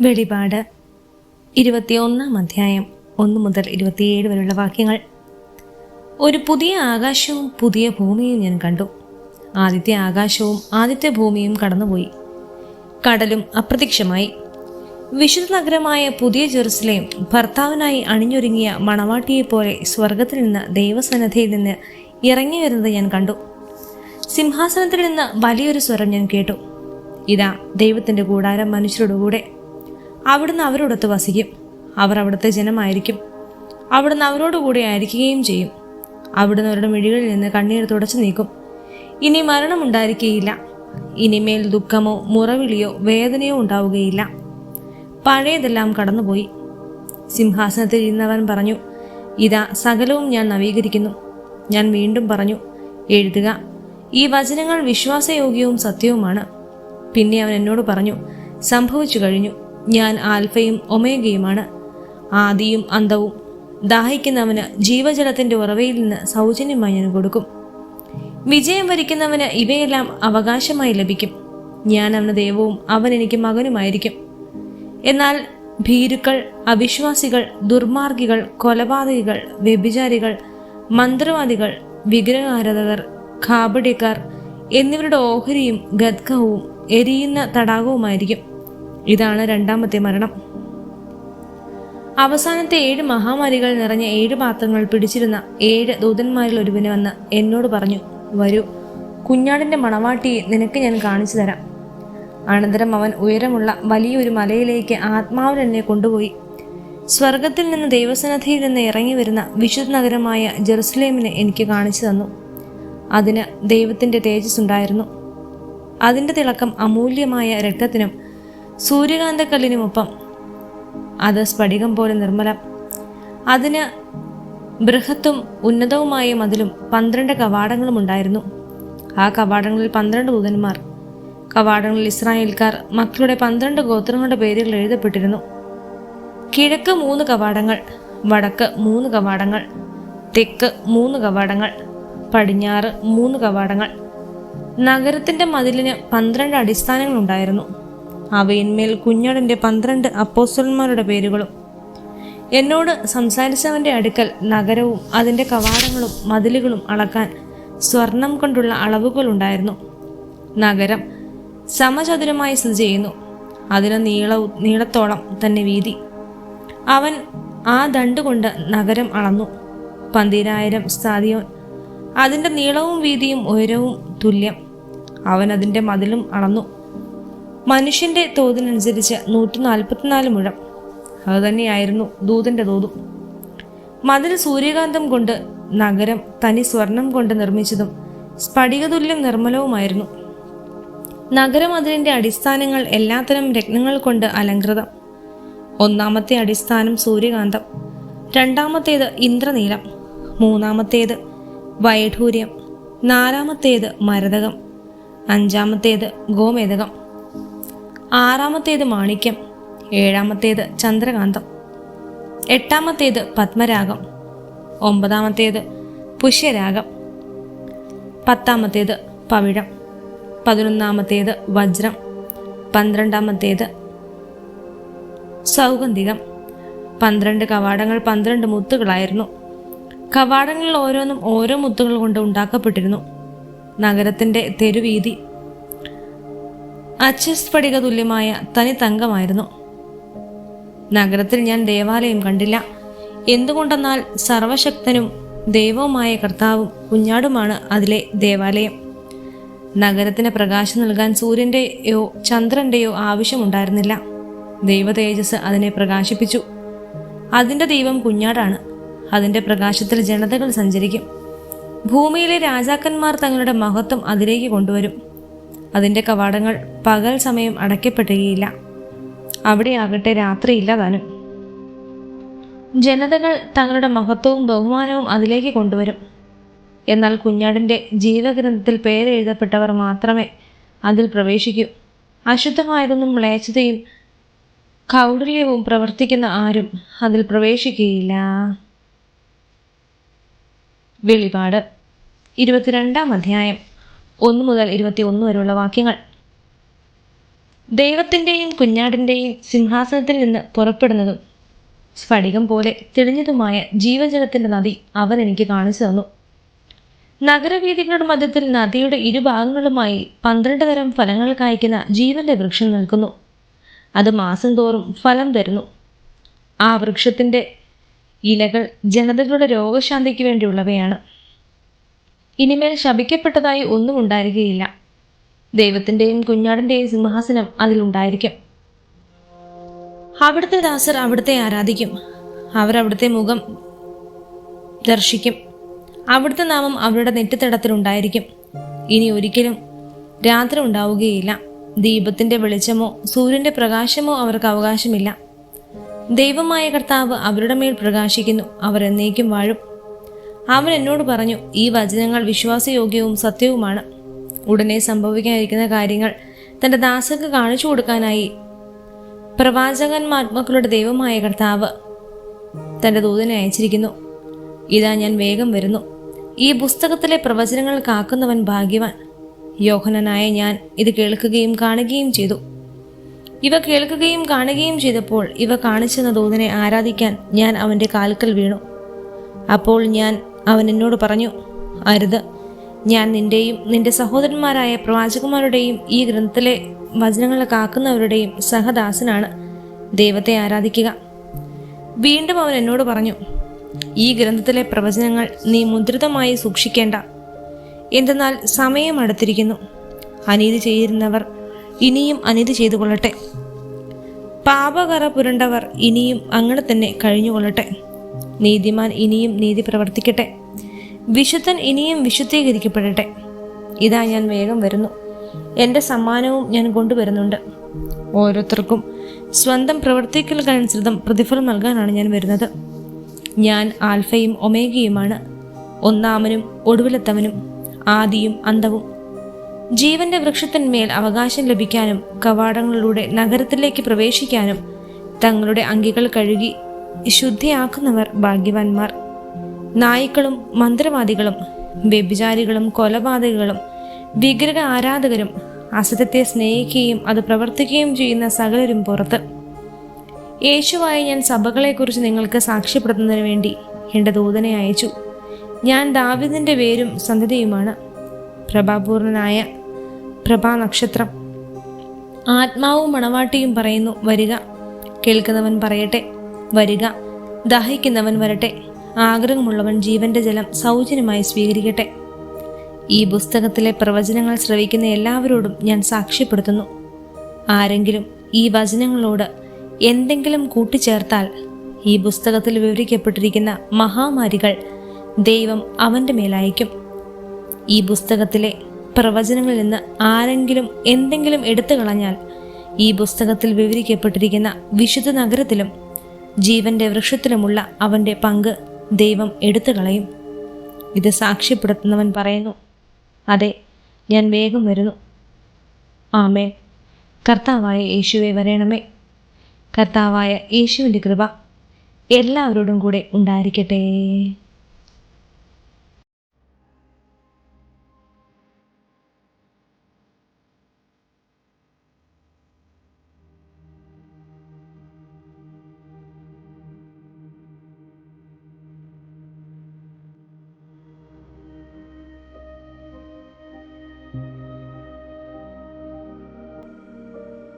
വെളിപാട്. ഇരുപത്തിയൊന്നാം അധ്യായം ഒന്ന് മുതൽ ഇരുപത്തിയേഴ് വരെയുള്ള വാക്യങ്ങൾ. ഒരു പുതിയ ആകാശവും പുതിയ ഭൂമിയും ഞാൻ കണ്ടു. ആദ്യത്തെ ആകാശവും ആദ്യത്തെ ഭൂമിയും കടന്നുപോയി. കടലും അപ്രത്യക്ഷമായി. വിശുദ്ധ നഗരമായ പുതിയ ജെറുസലേം ഭർത്താവിനായി അണിഞ്ഞൊരുങ്ങിയ മണവാട്ടിയെപ്പോലെ സ്വർഗത്തിൽ നിന്ന് ദൈവസന്നദ്ധയിൽ നിന്ന് ഇറങ്ങി വരുന്നത് ഞാൻ കണ്ടു. സിംഹാസനത്തിൽ നിന്ന് വലിയൊരു സ്വരം ഞാൻ കേട്ടു. ഇതാ ദൈവത്തിന്റെ കൂടാരം മനുഷ്യരുടെ കൂടെ അവിടുന്ന് അവരോടൊത്ത് വസിക്കും. അവർ അവിടുത്തെ ജനമായിരിക്കും. അവിടുന്ന് അവരോടുകൂടി ആയിരിക്കുകയും ചെയ്യും. അവിടുന്ന് അവരുടെ മിഴികളിൽ നിന്ന് കണ്ണീർ തുടച്ചു നീക്കും. ഇനി മരണം ഉണ്ടായിരിക്കുകയില്ല ഇനിമേൽ ദുഃഖമോ മുറവിളിയോ വേദനയോ ഉണ്ടാവുകയില്ല. പഴയതെല്ലാം കടന്നുപോയി. സിംഹാസനത്തിൽ ഇരുന്നവൻ പറഞ്ഞു ഇതാ സകലവും ഞാൻ നവീകരിക്കുന്നു. ഞാൻ വീണ്ടും പറഞ്ഞു എഴുതുക. ഈ വചനങ്ങൾ വിശ്വാസയോഗ്യവും സത്യവുമാണ്. പിന്നെ അവൻ എന്നോട് പറഞ്ഞു സംഭവിച്ചു കഴിഞ്ഞു. ഞാൻ ആൽഫയും ഒമേഗയുമാണ്. ആദിയും അന്തവും ദാഹിക്കുന്നവന് ജീവജലത്തിന്റെ ഉറവയിൽ നിന്ന് സൗജന്യമായി ഞാൻ കൊടുക്കും. വിജയം വരിക്കുന്നവന് ഇവയെല്ലാം അവകാശമായി ലഭിക്കും. ഞാൻ അവന് ദൈവവും അവൻ എനിക്ക് മകനുമായിരിക്കും. എന്നാൽ ഭീരുക്കൾ അവിശ്വാസികൾ ദുർമാർഗികൾ കൊലപാതകികൾ വ്യഭിചാരികൾ മന്ത്രവാദികൾ വിഗ്രഹാരാധകർ കാപട്യക്കാർ എന്നിവരുടെ ഓഹരിയും ഗദ്ഗവും എരിയുന്ന തടാകവുമായിരിക്കും. ഇതാണ് രണ്ടാമത്തെ മരണം. അവസാനത്തെ ഏഴ് മഹാമാരികൾ നിറഞ്ഞ ഏഴ് പാത്രങ്ങൾ പിടിച്ചിരുന്ന ഏഴ് ദൂതന്മാരിൽ ഒരുവന് വന്ന് എന്നോട് പറഞ്ഞു വരൂ കുഞ്ഞാടിന്റെ മണവാട്ടിയെ നിനക്ക് ഞാൻ കാണിച്ചു തരാം. അനന്തരം അവൻ ഉയരമുള്ള വലിയൊരു മലയിലേക്ക് ആത്മാവിനെ കൊണ്ടുപോയി. സ്വർഗത്തിൽ നിന്ന് ദൈവസന്നദ്ധിയിൽ നിന്ന് ഇറങ്ങി വരുന്ന വിശുദ്ധ നഗരമായ ജെറുസലേമിനെ എനിക്ക് കാണിച്ചു തന്നു. അതിന് ദൈവത്തിന്റെ തേജസ് ഉണ്ടായിരുന്നു അതിന്റെ തിളക്കം അമൂല്യമായ രക്തത്തിനും സൂര്യകാന്തക്കല്ലിനുമൊപ്പം. അത് സ്ഫടികം പോലെ നിർമ്മലം. അതിന് ബൃഹത്തും ഉന്നതവുമായ മതിലും പന്ത്രണ്ട് കവാടങ്ങളും ഉണ്ടായിരുന്നു. ആ കവാടങ്ങളിൽ പന്ത്രണ്ട് ദൂതന്മാർ കവാടങ്ങളിൽ ഇസ്രായേൽക്കാർ മക്കളുടെ പന്ത്രണ്ട് ഗോത്രങ്ങളുടെ പേരുകൾ എഴുതപ്പെട്ടിരുന്നു. കിഴക്ക് മൂന്ന് കവാടങ്ങൾ വടക്ക് മൂന്ന് കവാടങ്ങൾ തെക്ക് മൂന്ന് കവാടങ്ങൾ പടിഞ്ഞാറ് മൂന്ന് കവാടങ്ങൾ. നഗരത്തിന്റെ മതിലിന് പന്ത്രണ്ട് അടിസ്ഥാനങ്ങളുണ്ടായിരുന്നു അവയിന്മേൽ കുഞ്ഞടന്റെ പന്ത്രണ്ട് അപ്പോസ്റ്റന്മാരുടെ പേരുകളും. എന്നോട് സംസാരിച്ചവന്റെ അടുക്കൽ നഗരവും അതിന്റെ കവാടങ്ങളും മതിലുകളും അളക്കാൻ സ്വർണം കൊണ്ടുള്ള അളവുകൾ ഉണ്ടായിരുന്നു. നഗരം സമചതുരമായി സ്ഥിതി ചെയ്യുന്നു. അതിന് നീളവും നീളത്തോളം തന്നെ വീതി. അവൻ ആ ദണ്ട് കൊണ്ട് നഗരം അളന്നു. പന്തിരായിരം സ്ഥാതിയോൻ അതിന്റെ നീളവും വീതിയും ഉയരവും തുല്യം. അവൻ അതിന്റെ മതിലും അളന്നു. മനുഷ്യന്റെ തോതിനനുസരിച്ച് നൂറ്റി നാൽപ്പത്തിനാല് മുഴം അതുതന്നെയായിരുന്നു ദൂതന്റെ തോതും. മതിൽ സൂര്യകാന്തം കൊണ്ട് നഗരം തനി സ്വർണം കൊണ്ട് നിർമ്മിച്ചതും സ്ഫടികതുല്യം നിർമ്മലവുമായിരുന്നു. നഗരമതിലിന്റെ അടിസ്ഥാനങ്ങൾ എല്ലാത്തരം രത്നങ്ങൾ കൊണ്ട് അലങ്കൃതം ഒന്നാമത്തെ അടിസ്ഥാനം സൂര്യകാന്തം രണ്ടാമത്തേത് ഇന്ദ്രനീലം മൂന്നാമത്തേത് വൈഢൂര്യം നാലാമത്തേത് മരതകം അഞ്ചാമത്തേത് ഗോമേതകം. ആറാമത്തേത് മാണിക്യം ഏഴാമത്തേത് ചന്ദ്രകാന്തം എട്ടാമത്തേത് പത്മരാഗം ഒമ്പതാമത്തേത് പുഷ്യരാഗം പത്താമത്തേത് പവിഴം പതിനൊന്നാമത്തേത് വജ്രം പന്ത്രണ്ടാമത്തേത് സൗഗന്ധികം പന്ത്രണ്ട് കവാടങ്ങൾ പന്ത്രണ്ട് മുത്തുകളായിരുന്നു. കവാടങ്ങളിൽ ഓരോന്നും ഓരോ മുത്തുകൾ കൊണ്ട് ഉണ്ടാക്കപ്പെട്ടിരുന്നു. നഗരത്തിന്റെ തെരുവീതി അച്ചസ്ഫടിക തുല്യമായ തനി തങ്കമായിരുന്നു നഗരത്തിൽ ഞാൻ ദേവാലയം കണ്ടില്ല. എന്തുകൊണ്ടെന്നാൽ സർവശക്തനും ദൈവവുമായ കർത്താവും കുഞ്ഞാടുമാണ് അതിലെ ദേവാലയം. നഗരത്തിന് പ്രകാശം നൽകാൻ സൂര്യന്റെയോ ചന്ദ്രന്റെയോ ആവശ്യമുണ്ടായിരുന്നില്ല. ദൈവ തേജസ് അതിനെ പ്രകാശിപ്പിച്ചു. അതിന്റെ ദൈവം കുഞ്ഞാടാണ്. അതിന്റെ പ്രകാശത്തിൽ ജനതകൾ സഞ്ചരിക്കും. ഭൂമിയിലെ രാജാക്കന്മാർ തങ്ങളുടെ മഹത്വം അതിലേക്ക് കൊണ്ടുവരും. അതിന്റെ കവാടങ്ങൾ പകൽ സമയം അടയ്ക്കപ്പെടുകയില്ല. അവിടെയാകട്ടെ രാത്രിയില്ല താനും. ജനതകൾ തങ്ങളുടെ മഹത്വവും ബഹുമാനവും അതിലേക്ക് കൊണ്ടുവരും. എന്നാൽ കുഞ്ഞാടിന്റെ ജീവഗ്രന്ഥത്തിൽ പേരെഴുതപ്പെട്ടവർ മാത്രമേ അതിൽ പ്രവേശിക്കൂ. അശുദ്ധമായതൊന്നും മ്ലേച്ഛതയും കൗടല്യവും പ്രവർത്തിക്കുന്ന ആരും അതിൽ പ്രവേശിക്കുകയില്ല. വെളിപാട് ഇരുപത്തിരണ്ടാം അധ്യായം. ഒന്ന് മുതൽ ഇരുപത്തി ഒന്ന് വരെയുള്ള വാക്യങ്ങൾ. ദൈവത്തിന്റെയും കുഞ്ഞാടിന്റെയും സിംഹാസനത്തിൽ നിന്ന് പുറപ്പെടുന്നതും സ്ഫടികം പോലെ തെളിഞ്ഞതുമായ ജീവജലത്തിന്റെ നദി അവൻ എനിക്ക് കാണിച്ചു തന്നു. നഗരവീതികളുടെ മധ്യത്തിൽ നദിയുടെ ഇരുഭാഗങ്ങളുമായി പന്ത്രണ്ട് തരം ഫലങ്ങൾ കായ്ക്കുന്ന ജീവന്റെ വൃക്ഷം നിൽക്കുന്നു. അത് മാസം തോറും ഫലം തരുന്നു. ആ വൃക്ഷത്തിന്റെ ഇലകൾ ജനതകളുടെ രോഗശാന്തിക്ക് വേണ്ടിയുള്ളവയാണ്. ഇനിമേൽ ശപിക്കപ്പെട്ടതായി ഒന്നും ഉണ്ടായിരിക്കുകയില്ല. ദൈവത്തിന്റെയും കുഞ്ഞാടിന്റെയും സിംഹാസനം അതിലുണ്ടായിരിക്കും അവിടുത്തെ ദാസർ അവിടുത്തെ ആരാധിക്കും. അവർ അവിടുത്തെ മുഖം ദർശിക്കും. അവിടുത്തെ നാമം അവരുടെ നെറ്റിത്തടത്തിലുണ്ടായിരിക്കും ഇനി ഒരിക്കലും രാത്രി ഉണ്ടാവുകയില്ല. ദീപത്തിന്റെ വെളിച്ചമോ സൂര്യന്റെ പ്രകാശമോ അവർക്ക് അവകാശമില്ല. ദൈവമായ കർത്താവ് അവരുടെ മേൽ പ്രകാശിക്കുന്നു. അവർ എന്നേക്കും വാഴും. അവൻ എന്നോട് പറഞ്ഞു ഈ വചനങ്ങൾ വിശ്വാസയോഗ്യവും സത്യവുമാണ്. ഉടനെ സംഭവിക്കാനിരിക്കുന്ന കാര്യങ്ങൾ തന്റെ ദാസർക്ക് കാണിച്ചു കൊടുക്കാനായി. പ്രവാചകന്മാത്മാക്കളുടെ ദൈവമായ കർത്താവ് തന്റെ ദൂതനെ അയച്ചിരിക്കുന്നു. ഇതാ ഞാൻ വേഗം വരുന്നു. ഈ പുസ്തകത്തിലെ പ്രവചനങ്ങൾ കാക്കുന്നവൻ ഭാഗ്യവാൻ. യോഹനനായ ഞാൻ ഇത് കേൾക്കുകയും കാണുകയും ചെയ്തു. ഇവ കേൾക്കുകയും കാണുകയും ചെയ്തപ്പോൾ ഇവ കാണിച്ചെന്ന ദൂതനെ ആരാധിക്കാൻ ഞാൻ അവന്റെ കാൽക്കൽ വീണു. അപ്പോൾ ഞാൻ അവൻ എന്നോട് പറഞ്ഞു അരുത്. ഞാൻ നിന്റെയും നിന്റെ സഹോദരന്മാരായ പ്രവാചകന്മാരുടെയും ഈ ഗ്രന്ഥത്തിലെ വചനങ്ങളെ കാക്കുന്നവരുടെയും സഹദാസനാണ്. ദൈവത്തെ ആരാധിക്കുക. വീണ്ടും അവൻ എന്നോട് പറഞ്ഞു ഈ ഗ്രന്ഥത്തിലെ പ്രവചനങ്ങൾ നീ മുദ്രിതമായി സൂക്ഷിക്കേണ്ട. എന്തെന്നാൽ സമയം അടുത്തിരിക്കുന്നു. അനീതി ചെയ്തിരുന്നവർ ഇനിയും അനീതി ചെയ്തു കൊള്ളട്ടെ പാപകറ പുരണ്ടവർ ഇനിയും അങ്ങനെ തന്നെ കഴിഞ്ഞുകൊള്ളട്ടെ. നീതിമാൻ ഇനിയും നീതി പ്രവർത്തിക്കട്ടെ. വിശുദ്ധൻ ഇനിയും വിശുദ്ധീകരിക്കപ്പെടട്ടെ. ഇതാ ഞാൻ വേഗം വരുന്നു. എന്റെ സമ്മാനവും ഞാൻ കൊണ്ടുവരുന്നുണ്ട്. ഓരോരുത്തർക്കും സ്വന്തം പ്രവർത്തിക്കലുകൾക്കനുസൃതം പ്രതിഫലം നൽകാനാണ് ഞാൻ വരുന്നത്. ഞാൻ ആൽഫയും ഒമേഗയുമാണ്. ഒന്നാമനും ഒടുവിലത്തവനും ആദിയും അന്തവും ജീവന്റെ വൃക്ഷത്തിന്മേൽ അവകാശം ലഭിക്കാനും കവാടങ്ങളിലൂടെ നഗരത്തിലേക്ക് പ്രവേശിക്കാനും തങ്ങളുടെ അങ്കികൾ കഴുകി ശുദ്ധിയാക്കുന്നവർ ഭാഗ്യവാന്മാർ. നായ്ക്കളും മന്ത്രവാദികളും വ്യഭിചാരികളും കൊലപാതകങ്ങളും വിഗ്രഹ ആരാധകരും അസത്യത്തെ സ്നേഹിക്കുകയും അത് പ്രവർത്തിക്കുകയും ചെയ്യുന്ന സകലരും പുറത്ത്. യേശുവായി ഞാൻ സഭകളെക്കുറിച്ച് നിങ്ങൾക്ക് സാക്ഷ്യപ്പെടുത്തുന്നതിന് വേണ്ടി എന്റെ ദൂതനെ അയച്ചു. ഞാൻ ദാവിദിന്റെ വേരും സന്തതിയുമാണ്. പ്രഭാപൂർണനായ പ്രഭാ നക്ഷത്രം ആത്മാവും മണവാട്ടിയും പറയുന്നു വരിക. കേൾക്കുന്നവൻ പറയട്ടെ. വരിക. ദാഹിക്കുന്നവൻ വരട്ടെ. ആഗ്രഹമുള്ളവൻ ജീവന്റെ ജലം സൗജന്യമായി സ്വീകരിക്കട്ടെ. ഈ പുസ്തകത്തിലെ പ്രവചനങ്ങൾ ശ്രവിക്കുന്ന എല്ലാവരോടും ഞാൻ സാക്ഷ്യപ്പെടുത്തുന്നു. ആരെങ്കിലും ഈ വചനങ്ങളോട് എന്തെങ്കിലും കൂട്ടിച്ചേർത്താൽ ഈ പുസ്തകത്തിൽ വിവരിക്കപ്പെട്ടിരിക്കുന്ന മഹാമാരികൾ ദൈവം അവന്റെ മേലയക്കും. ഈ പുസ്തകത്തിലെ പ്രവചനങ്ങളിൽ നിന്ന് ആരെങ്കിലും എന്തെങ്കിലും എടുത്തു കളഞ്ഞാൽ ഈ പുസ്തകത്തിൽ വിവരിക്കപ്പെട്ടിരിക്കുന്ന വിശുദ്ധ നഗരത്തിലും ജീവന്റെ വൃക്ഷത്തിലുമുള്ള അവന്റെ പങ്ക് ദൈവം എടുത്തു കളയും ഇത് സാക്ഷ്യപ്പെടുത്തുന്നവൻ പറയുന്നു അതെ ഞാൻ വേഗം വരുന്നു. ആമേ കർത്താവായ യേശുവെ വരേണമേ. കർത്താവായ യേശുവിന്റെ കൃപ എല്ലാവരോടും കൂടെ ഉണ്ടായിരിക്കട്ടെ.